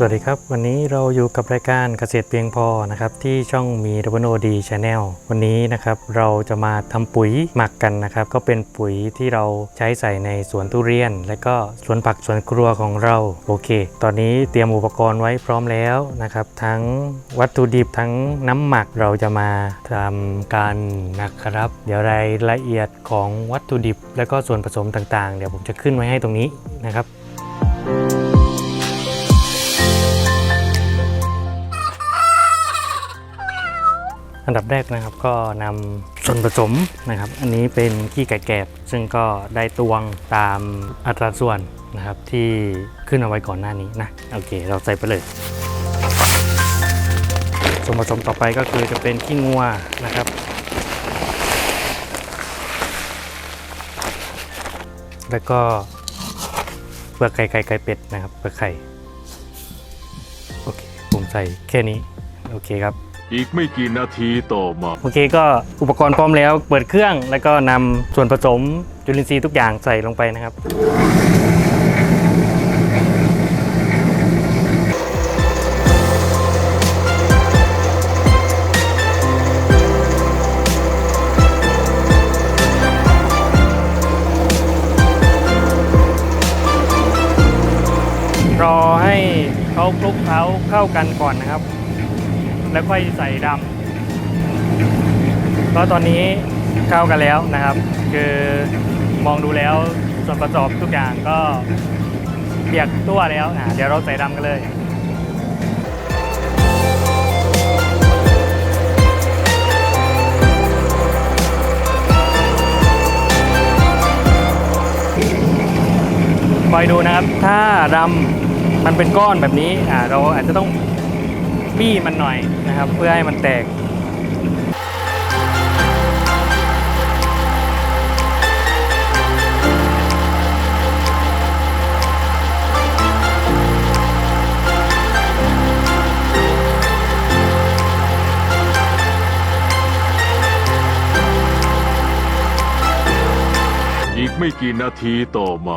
สวัสดีครับ วันนี้เราอยู่กับรายการเกษตรเพียงพอนะครับที่ช่องมีดับเบิลโอดีชาแนลวันนี้นะครับเราจะมาทำปุ๋ยหมักกันนะครับ ก็เป็นปุ๋ยที่เราใช้ใส่ในสวนทุเรียน และก็สวนผักสวนครัวของเราโอเค ตอนนี้เตรียมอุปกรณ์ไว้พร้อมแล้วนะครับ ทั้งวัตถุดิบทั้งน้ำหมักเราจะมาทำการนะครับ เดี๋ยวรายละเอียดของวัตถุดิบ และก็ส่วนผสมต่างๆ เดี๋ยวผมจะขึ้นไว้ให้ตรงนี้นะครับ อันดับแรกนะครับก็นำส่วนผสมนะครับ อันนี้เป็นขี้ไก่แกบซึ่งก็ได้ตวงตามอัตราส่วนนะครับที่ขึ้นเอาไว้ก่อนหน้านี้นะโอเค เราใส่ไปเลยส่วนผสมต่อไปก็คือจะเป็นขี้งัวนะครับแล้วก็เปลือกไก่ไก่ไก่เป็ดนะครับเปลือกไข่โอเคผมใส่แค่นี้ โอเคครับ อีกไม่กี่นาทีต่อมาโอเคก็อุปกรณ์พร้อมแล้วเปิดเครื่องแล้วก็นำส่วนผสมจุลินทรีย์ทุกอย่างใส่ลงไปนะครับ รอให้เขาคลุกเคล้าเข้ากันก่อนนะครับ แล้วค่อยใส่ดำก็ตอนนี้เข้ากันแล้วนะครับ คือมองดูแล้วส่วนประกอบทุกอย่างก็เปียกตัวแล้วอะเดี๋ยวเราใส่ดำกันเลยคอยดูนะครับ ถ้าดำมันเป็นก้อนแบบนี้อ่าเราอาจจะต้อง บี้มันหน่อยนะครับ เพื่อให้มันแตกอีกไม่กี่นาทีต่อมา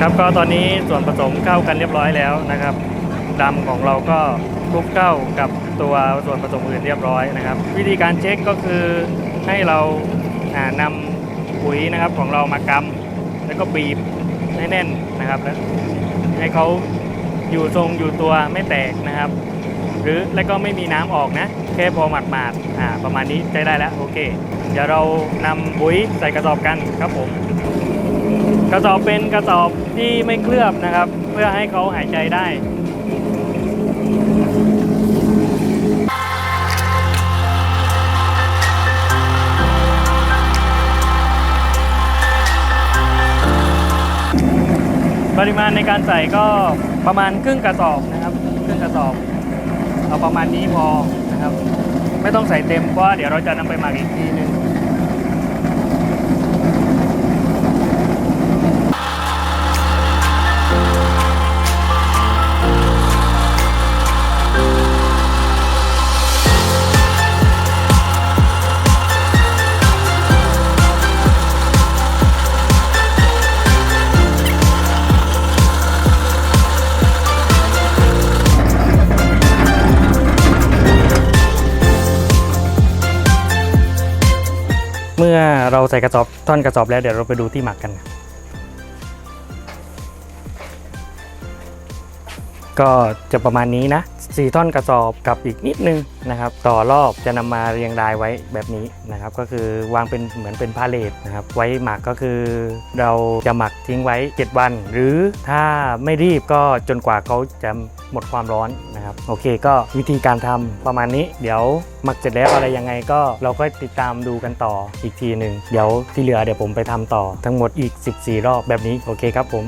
ครับก็ตอนนี้ส่วนผสมเข้ากันเรียบร้อยแล้วนะครับ ดำของเราก็คลุกเข้ากับตัวส่วนผสมอื่นเรียบร้อยนะครับ วิธีการเช็คก็คือให้เราานำปุ๋ยนะครับของเรามากำแล้วก็บีบให้แน่นนะครับแล้วให้เขาอยู่ทรงอยู่ตัวไม่แตกนะครับ หรือแล้วก็ไม่มีน้ำออกนะแค่พอหมาดๆอ่าประมาณนี้ใช้ได้แล้วโอเค เดี๋ยวเรานำปุ๋ยใส่กระสอบกันครับผม กระสอบเป็นกระสอบที่ไม่เคลือบนะครับ เพื่อให้เขาหายใจได้ ริมาณในการใส่ก็ประมาณครึ่งกระสอบนะครับครึ่งกระสอบเอาประมาณนี้พอนะครับ ไม่ต้องใส่เต็มเพราะเดี๋ยวเราจะนำไปหมักอีกทีนึง เมื่อเราใส่กระสอบท่อนกระสอบแล้วเดี๋ยวเราไปดูที่หมักกัน ก็จะประมาณนี้นะสี่ท่อนกระสอบกับอีกนิดนึงนะครับ ต่อรอบจะนำมาเรียงรายไว้แบบนี้นะครับ ก็คือวางเป็นเหมือนเป็นพาเลทนะครับ ไว้หมักก็คือ เราจะหมักทิ้งไว้ 7 วัน หรือถ้าไม่รีบก็จนกว่าเขาจะ หมดความร้อนนะครับโอเคก็วิธีการทำประมาณนี้ เดี๋ยวหมักเสร็จแล้วอะไรยังไงก็เราก็ติดตามดูกันต่ออีกทีหนึ่งเดี๋ยวที่เหลือเดี๋ยวผมไปทำต่อทั้งหมดอีก 14 รอบแบบนี้โอเคครับผม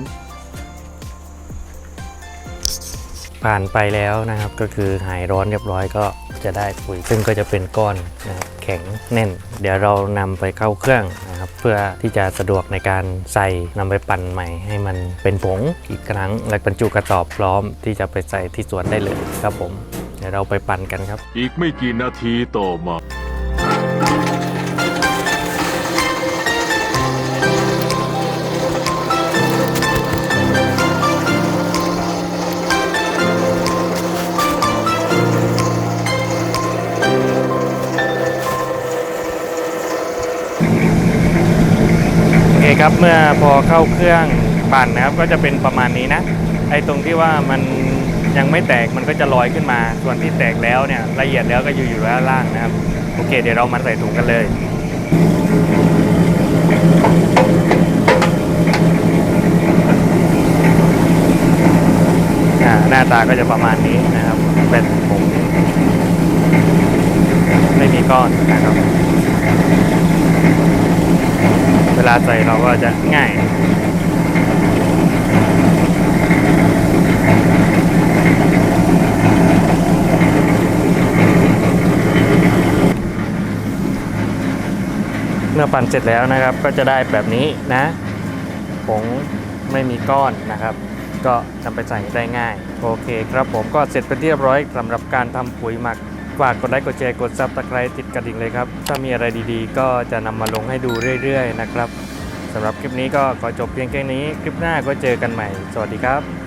ผ่านไปแล้วนะครับก็คือหายร้อนเรียบร้อยก็จะได้ปุ๋ยซึ่งก็จะเป็นก้อนนะครับแข็งแน่น เดี๋ยวเรานำไปเข้าเครื่อง นะครับเพื่อที่จะสะดวกในการใส่นำไปปั่นใหม่ให้มันเป็นผงอีกครั้ง และบรรจุกระสอบพร้อมที่จะไปใส่ที่สวนได้เลยครับผม เดี๋ยวเราไปปั่นกันครับ อีกไม่กี่นาทีต่อมา ครับเมื่อพอเข้าเครื่องปั่นนะครับ ก็จะเป็นประมาณนี้นะ ไอ้ตรงที่ว่ามันยังไม่แตกมันก็จะลอยขึ้นมา ส่วนที่แตกแล้วเนี่ยละเอียดแล้วก็อยู่อยู่ด้านล่างนะครับ โอเค เดี๋ยวเรามาใส่ถุงกันเลยหน้าตาก็จะประมาณนี้นะครับเป็นผงไม่มีก้อนนะครับ ลาใส่เราก็จะง่ายเมื่อปั่นเสร็จแล้วนะครับ ก็จะได้แบบนี้นะผงไม่มีก้อนนะครับ ก็นำไปใส่ได้ง่าย โอเคครับผมก็เสร็จเป็นที่เรียบร้อยสำหรับการทำปุ๋ยหมัก ฝากกดไลค์กดแชร์กดซับสไครต์ติดกระดิ่งเลยครับ ถ้ามีอะไรดีๆ ก็จะนำมาลงให้ดูเรื่อยๆนะครับสำหรับคลิปนี้ก็ขอจบเพียงแค่นี้ คลิปหน้าก็เจอกันใหม่ สวัสดีครับ